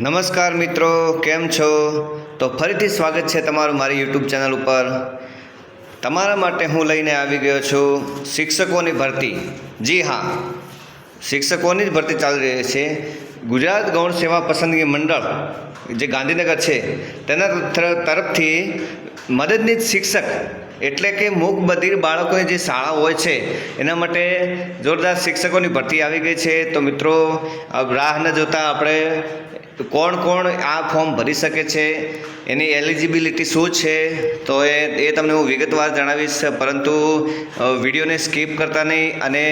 નમસ્કાર મિત્રો, કેમ છો? તો ફરીથી સ્વાગત છે તમારું મારી યુટ્યુબ ચેનલ ઉપર. તમારા માટે હું લઈને આવી ગયો છું શિક્ષકોની ભરતી. જી હા, શિક્ષકોની જ ભરતી ચાલી રહી છે. ગુજરાત ગૌણ સેવા પસંદગી મંડળ, જે ગાંધીનગર છે, તેના તર- તરફથી મદદનીશ શિક્ષક એટલે કે મૂક બધિર બાળકોની જે શાળા હોય છે, એના માટે જોરદાર શિક્ષકોની ભરતી આવી ગઈ છે. તો મિત્રો રાહ ન જોતા આપણે કોણ કોણ આ ફોર્મ ભરી શકે છે? એની એલિજિબિલિટી શું છે? તો એ એ તમને હું વિગતવાર જણાવીશ, પરંતુ વિડીયોને સ્કીપ કરતા નહીં અને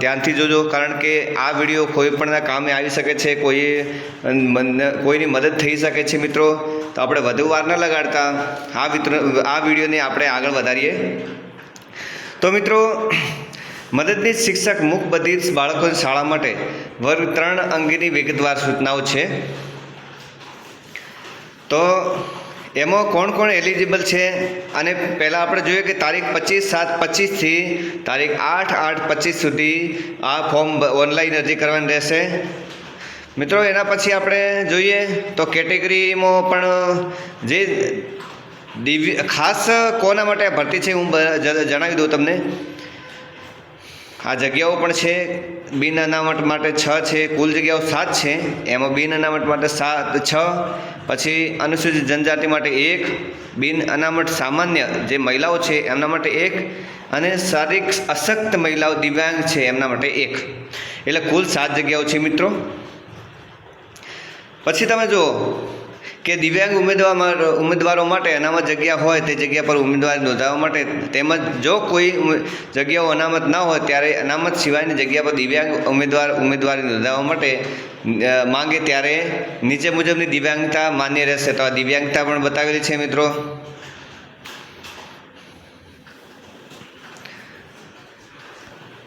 ધ્યાનથી જોજો, કારણ કે આ વીડિયો કોઈ પણના કામે આવી શકે છે, કોઈ કોઈની મદદ થઈ શકે છે, મિત્રો. તો આપણે વધુ વાર ન લગાડતા. આ મિત્ર આ વિડીયોને આપણે આગળ વધારીએ. તો મિત્રો મદદનીશ શિક્ષક મુખ બધિર બાળકોની શાળા માટે વર્ગ ત્રણ અંગેની વિગતવાર સૂચનાઓ છે. તો એમાં કોણ કોણ એલિજિબલ છે? અને પહેલાં આપણે જોઈએ કે તારીખ પચીસ સાત પચીસથી તારીખ આઠ આઠ પચીસ સુધી આ ફોર્મ ઓનલાઈન અરજી કરવાની રહેશે. મિત્રો, એના પછી આપણે જોઈએ તો કેટેગરીમાં પણ જે દિવ્ય ખાસ કોના માટે ભરતી છે હું જણાવી દઉં તમને. આ જગ્યાઓ પણ છે, બિન અનામત માટે છ છે, કુલ જગ્યાઓ સાત છે, એમાં બિન અનામત માટે સાત, છ, પછી અનુસૂચિત જનજાતિ માટે એક, બિન અનામત સામાન્ય જે મહિલાઓ છે એમના માટે એક, અને શારીરિક અશક્ત મહિલાઓ દિવ્યાંગ છે એમના માટે એક. એટલે કુલ સાત જગ્યાઓ છે મિત્રો. પછી તમે જુઓ કે દિવ્યાંગ ઉમેદવાર ઉમેદવારો માટે અનામત જગ્યા હોય તે જગ્યા પર ઉમેદવારી નોંધાવવા માટે તેમજ જો કોઈ જગ્યાઓ અનામત ના હોય ત્યારે અનામત સિવાયની જગ્યા પર દિવ્યાંગ ઉમેદવાર ઉમેદવારી નોંધાવવા માટે માંગે ત્યારે નીચે મુજબની દિવ્યાંગતા માન્ય રહેશે. તો આ દિવ્યાંગતા પણ બતાવેલી છે મિત્રો.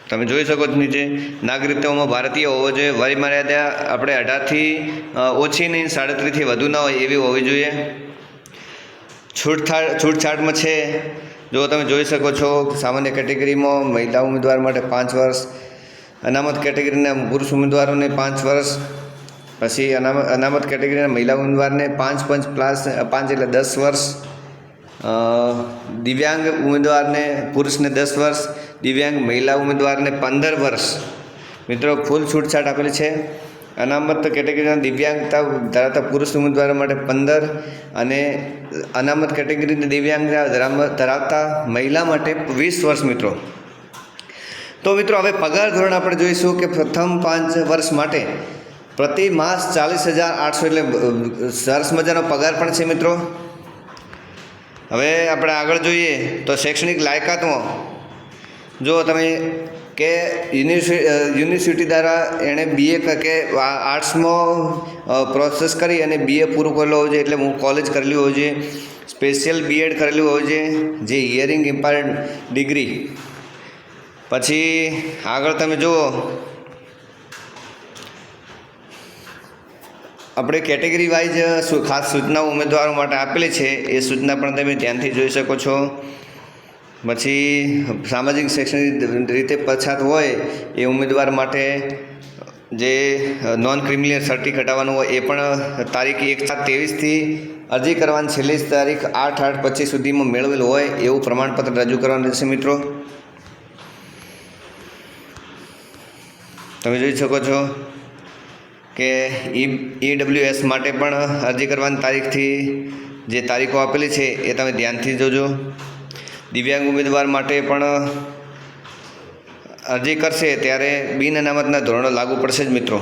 તમે જોઈ શકો છો નીચે નાગરિકતાઓમાં ભારતીય હોવો જોઈએ. વય મર્યાદા આપણે અઢારથી ઓછી નહીં, સાડત્રીસથી વધુ ન હોય એવી હોવી જોઈએ. છૂટછાટ, છૂટછાટમાં છે. જો તમે જોઈ શકો છો, સામાન્ય કેટેગરીમાં મહિલા ઉમેદવાર માટે પાંચ વર્ષ, અનામત કેટેગરીના પુરુષ ઉમેદવારોને પાંચ વર્ષ, પછી અનામત અનામત કેટેગરીના મહિલા ઉમેદવારને પાંચ પાંચ પ્લસ, પાંચ એટલે દસ વર્ષ દિવ્યાંગ ઉમેદવારને પુરુષને દસ વર્ષ દિવ્યાંગ મહિલા ઉમેદવારને પંદર વર્ષ. મિત્રો, ફૂલ છૂટછાટ આપેલી છે. અનામત કેટેગરીના દિવ્યાંગતા ધરાવતા પુરુષ ઉમેદવારો માટે પંદર અને અનામત કેટેગરીની દિવ્યાંગતા ધરાવતા મહિલા માટે વીસ વર્ષ, મિત્રો. તો મિત્રો, હવે પગાર ધોરણ આપણે જોઈશું કે પ્રથમ પાંચ વર્ષ માટે પ્રતિ માસ ચાલીસ હજાર આઠસો એટલે સરસ મજાનો પગાર પણ છે, મિત્રો. હવે આપણે આગળ જોઈએ તો શૈક્ષણિક લાયકાતમાં જો તમે કે યુનિવર્સિ યુનિવર્સિટી દ્વારા એણે બીએ કે આર્ટ્સમાં પ્રોસેસ કરી અને બીએ પૂરું કરેલું હોય છે એટલે હું કોલેજ કરેલી હોય છે સ્પેશિયલ બીએડ કરેલું હોય છે જે હિયરિંગ ઇમ્પાયર્ડ ડિગ્રી પછી આગળ તમે જુઓ. આપણે કેટેગરી વાઇઝ ખાસ સૂચનાઓ ઉમેદવારો માટે આપેલી છે, એ સૂચના પણ તમે ધ્યાનથી જોઈ શકો છો. પછી સામાજિક શૈક્ષણિક રીતે પછાત હોય એ ઉમેદવાર માટે જે નોન ક્રિમિનલ સર્ટી કઢાવવાનું હોય એ પણ તારીખ એક સાત ત્રેવીસથી અરજી કરવાની છેલ્લી તારીખ આઠ આઠ પચીસ સુધીમાં મેળવેલ હોય એવું પ્રમાણપત્ર રજૂ કરવાનું રહેશે મિત્રો. તમે જોઈ શકો છો કે ઈ ઈડબ્લ્યુએસ માટે પણ અરજી કરવાની તારીખથી જે તારીખો આપેલી છે એ તમે ધ્યાનથી જોજો. દિવ્યાંગ ઉમેદવાર માટે પણ અરજી કરશે ત્યારે બિન અનામતના ધોરણો લાગુ પડશે જ મિત્રો.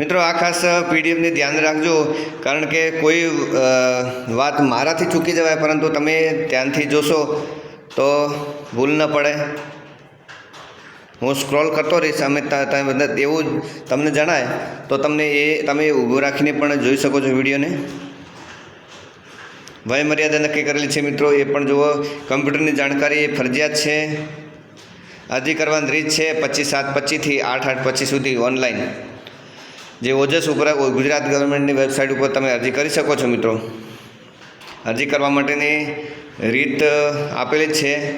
મિત્રો, આ ખાસ પીડીએફને ધ્યાન રાખજો, કારણ કે કોઈ વાત મારાથી ચૂકી જવાય, પરંતુ તમે ધ્યાનથી જોશો તો ભૂલ ન પડે. હું સ્ક્રોલ કરતો રહીશ, અમે એવું તમને જણાય, તો તમને એ, તમે ઊભું રાખીને પણ જોઈ શકો છો વિડીયોને. વય મર્યાદા નક્કી કરેલી છે મિત્રો. એ પણ જુઓ, કમ્પ્યુટરની જાણકારી એ ફરજિયાત છે. અરજી કરવાની રીત છે પચીસ સાત પચીસથી આઠ આઠ પચીસ સુધી ઓનલાઈન. જે ઓજસ ઉપર ગુજરાત ગવર્મેન્ટની વેબસાઇટ ઉપર તમે અરજી કરી શકો છો મિત્રો. અરજી કરવા માટેની રીત આપેલી છે.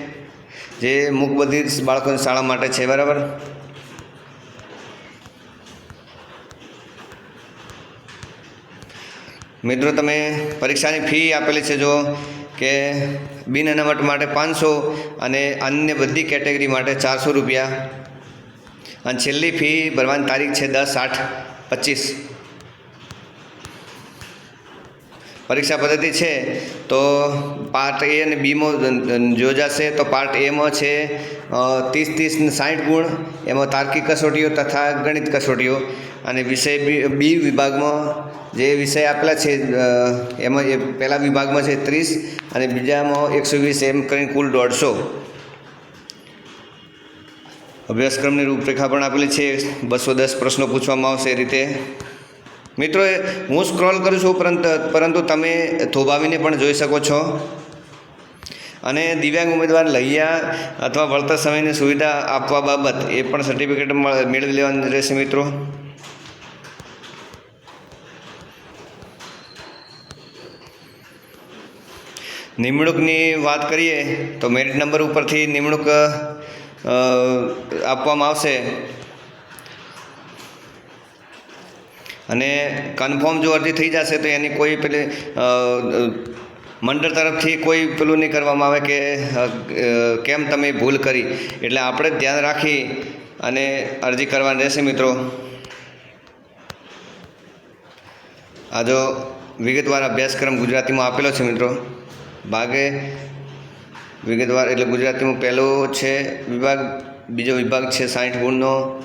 જે મૂક બધિર બાળકોની શાળા માટે છે, બરાબર? મિત્રો, તમે પરીક્ષાની ફી આપેલી છે જો કે બિન અનામત માટે પાંચસો અને અન્ય બધી કેટેગરી માટે ચારસો રૂપિયા. અને છેલ્લી ફી ભરવાની તારીખ છે દસ આઠ પચીસ. પરીક્ષા પદ્ધતિ છે, તો પાર્ટ એ અને બીમાં યોજાશે તો પાર્ટ એમાં છે ત્રીસ ત્રીસ સાઠ ગુણ, એમાં તાર્કિક કસોટીઓ તથા ગણિત કસોટીઓ. અને વિષય બી વિભાગમાં જે વિષય આપેલા છે એમાં એ પહેલા વિભાગમાં છે ત્રીસ અને બીજામાં એકસો વીસ એમ કરીને કુલ દોઢસો. અભ્યાસક્રમની રૂપરેખા પણ આપેલી છે, બસો દસ પ્રશ્નો પૂછવામાં આવશે એ રીતે. મિત્રો હું સ્ક્રોલ કરું છું પરંતુ પરંતુ તમે થોભાવીને પણ જોઈ શકો છો. અને દિવ્યાંગ ઉમેદવાર લહિયા અથવા વળતર સમયની સુવિધા આપવા બાબત એ પણ સર્ટિફિકેટ મળ- મેળવી લેવાની રહેશે મિત્રો. નિમણૂકની વાત કરીએ તો મેરિટ નંબર ઉપરથી નિમણૂક આપવામાં આવશે. અને કન્ફર્મ જો અરજી થઈ જશે તો એની કોઈ પેલી મંડળ તરફથી કોઈ પેલું નહીં કરવામાં આવે કે કેમ તમે ભૂલ કરી. એટલે આપણે ધ્યાન રાખી અને અરજી કરવાની રહેશે મિત્રો. આ જો વિગતવાર અભ્યાસક્રમ ગુજરાતીમાં આપેલો છે મિત્રો. ભાગે. વિગતવાર, એટલે ગુજરાતીમાં પહેલો છે વિભાગ, બીજો વિભાગ છે સાઠ ગુણનો.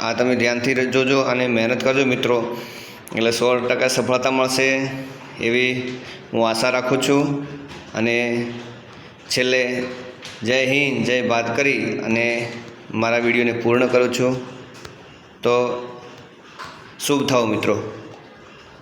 આ તમે ધ્યાનથી જોજો અને મહેનત કરજો મિત્રો. એટલે સો ટકા સફળતા મળશે એવી હું આશા રાખું છું. અને છેલ્લે, જય હિન્દ, જય બાત કરી અને મારા વિડીયોને પૂર્ણ કરું છું. તો, શુભ થાવ મિત્રો.